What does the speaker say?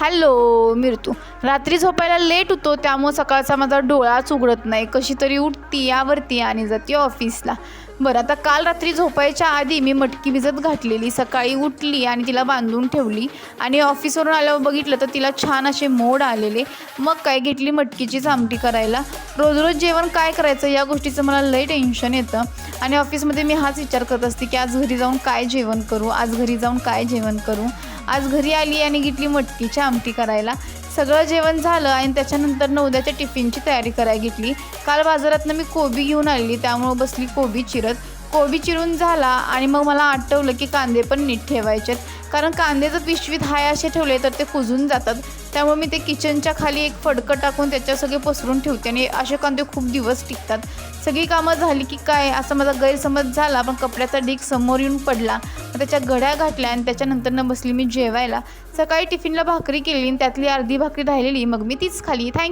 Hello मिरतू. रात्री झोपायला late होतो त्यामुळं सकाळचा माझा डोळाच उघडत नाही. कशी तरी उठती यावरती आणि जाते ऑफिसला. बरं आता काल रात्री झोपायच्या आधी मी मटकी भिजत घातलेली. सकाळी उठली आणि तिला बांधून ठेवली. आणि ऑफिसवरून आल्यावर बघितलं तर तिला छान असे मोड आलेले. मग काय घेतली मटकीचीच आमटी करायला? रोज रोज जेवण काय करायचं? या गोष्टीचं मला लई टेन्शन येतं. आणि ऑफिसमध्ये मी हाच विचार करत असते की आज घरी जाऊन काय जेवण करू? आज घरी जाऊन काय जेवण करू? आज घरी आली आणि घेतली मटकीची आमटी करायला. सगळं जेवण झालं आणि त्याच्यानंतर उद्याच्या टिफिनची तयारी करायला घेतली. काल बाजारातनं मी कोबी घेऊन आलेली त्यामुळं बसली कोबी चिरत. कोबी चिरून झाला आणि मग मला आठवलं की कांदे पण नीट ठेवायचेत. कारण कांदे जर पिशवीत हाय असे ठेवले तर ते कुजून जातात. त्यामुळे मी ते किचनच्या खाली एक फडकं टाकून त्याच्यात सगळे पसरून ठेवते आणि असे कांदे खूप दिवस टिकतात. सगळी कामं झाली की काय असं माझा गैरसमज झाला. पण कपड्याचा ढीग समोर येऊन पडला. त्याच्या घड्या घातल्या आणि त्याच्यानंतर न बसली मी जेवायला. सकाळी टिफिनला भाकरी केली आणि त्यातली अर्धी भाकरी राहिलेली. मग मी तीच खाली थँक्यू